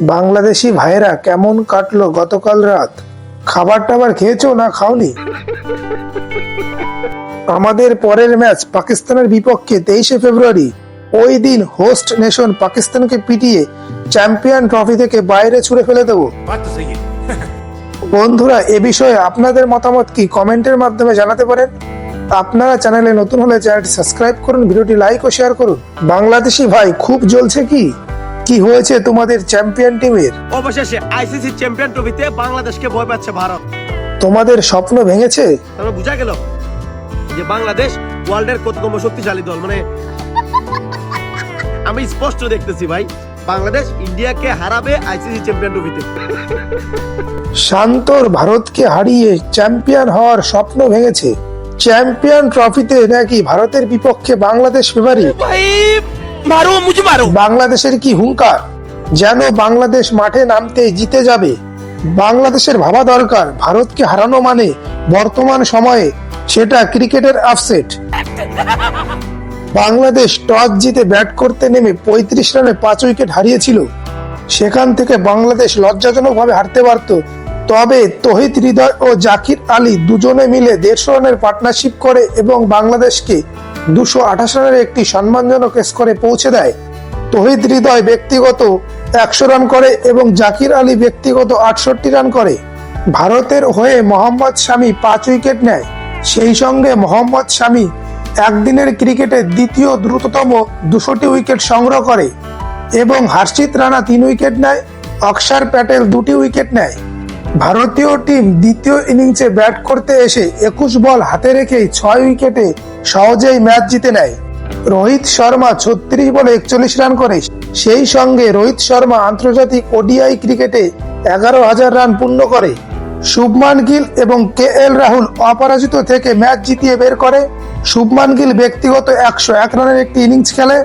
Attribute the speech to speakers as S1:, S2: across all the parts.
S1: বাংলাদেশি ভাইয়েরা কেমন কাটলো গতকাল রাত? খাবার টাবার খেয়েছো না খাওনি? আমাদের পরের ম্যাচ পাকিস্তানের বিপক্ষে তেইশে ফেব্রুয়ারি। ওই দিন হোস্ট নেশন পাকিস্তানকে পিটিয়ে চ্যাম্পিয়ন ট্রফি থেকে বাইরে ছুড়ে ফেলে দেব। বন্ধুরা, এ বিষয়ে আপনাদের মতামত কি কমেন্টের মাধ্যমে জানাতে পারেন। আপনারা চ্যানেলে নতুন হলে চ্যানেলটি সাবস্ক্রাইব করুন, ভিডিওটি লাইক ও শেয়ার করুন। বাংলাদেশি ভাই, খুব জ্বলছে কি? কি হয়েছে তোমাদের চ্যাম্পিয়ন টিমের?
S2: অবশেষে আইসিসি চ্যাম্পিয়ন ট্রফিতে বাংলাদেশকে ভয় পাচ্ছে ভারত।
S1: তোমাদের স্বপ্ন ভেঙেছে?
S2: তাহলে বোঝা গেল যে বাংলাদেশ ওয়ার্ল্ডের কততম শক্তিশালী দল। মানে আমি স্পষ্ট দেখতেছি ভাই বাংলাদেশ ইন্ডিয়াকে হারাবে আইসিসি চ্যাম্পিয়ন ট্রফিতে।
S1: শান্তর ভারতকে হারিয়ে চ্যাম্পিয়ন হওয়ার স্বপ্ন ভেঙেছে। চ্যাম্পিয়ন ট্রফিতে নাকি ভারতের বিপক্ষে বাংলাদেশ ফেভারিট
S2: ভাই মারো মুঝে মারো।
S1: বাংলাদেশের কি হুঙ্কার? যেন বাংলাদেশ মাঠে নামতে জিতে যাবে। বাংলাদেশের ভাবা দরকার, ভারতকে হারানো মানে বর্তমান সময়ে সেটা ক্রিকেটের আপসেট বাংলাদেশ টস জিতে ব্যাট করতে নেমে পঁয়ত্রিশ রানে পাঁচ উইকেট হারিয়েছিল। সেখান থেকে বাংলাদেশ লজ্জাজনকভাবে হারতে পারত। তবে তহিদ হৃদয় ও জাকির আলী দুজনে মিলে দেড়শো রানের পার্টনারশিপ করে এবং বাংলাদেশকে দুশো আঠাশ রানের একটি সম্মানজনক স্কোরে পৌঁছে দেয়। তহিদ হৃদয় ব্যক্তিগত একশো রান করে এবং জাকির আলী ব্যক্তিগত আটষট্টি রান করে। ভারতের হয়ে মোহাম্মদ শামি পাঁচ উইকেট নেয়। সেই সঙ্গে মোহাম্মদ শামি একদিনের ক্রিকেটে দ্বিতীয় দ্রুততম দুশোটি উইকেট সংগ্রহ করে এবং হর্ষিত রানা তিন উইকেট নেয়, অক্ষর প্যাটেল দুটি উইকেট নেয়। ভারতীয় টিম দ্বিতীয় ইনিংসে ব্যাট করতে এসে একুশ বল হাতে রেখেই ছয় উইকেটে সহজেই ম্যাচ জিতে নেয়। রোহিত শর্মা ছত্রিশ বলে একচল্লিশ রান করে। সেই সঙ্গে রোহিত শর্মা আন্তর্জাতিক ওডিআই ক্রিকেটে এগারো হাজার রান পূর্ণ করে। শুভমান গিল এবং কে এল রাহুল অপরাজিত থেকে ম্যাচ জিতিয়ে বের করে। শুভমান গিল ব্যক্তিগত একশো এক রানের একটি ইনিংস খেলে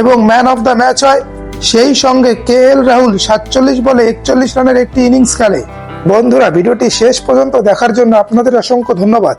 S1: এবং ম্যান অফ দ্য ম্যাচ হয়। সেই সঙ্গে কে এল রাহুল সাতচল্লিশ বলে একচল্লিশ রানের একটি ইনিংস খেলে। বন্ধুরা, ভিডিওটি শেষ পর্যন্ত দেখার জন্য আপনাদের অসংখ্য ধন্যবাদ।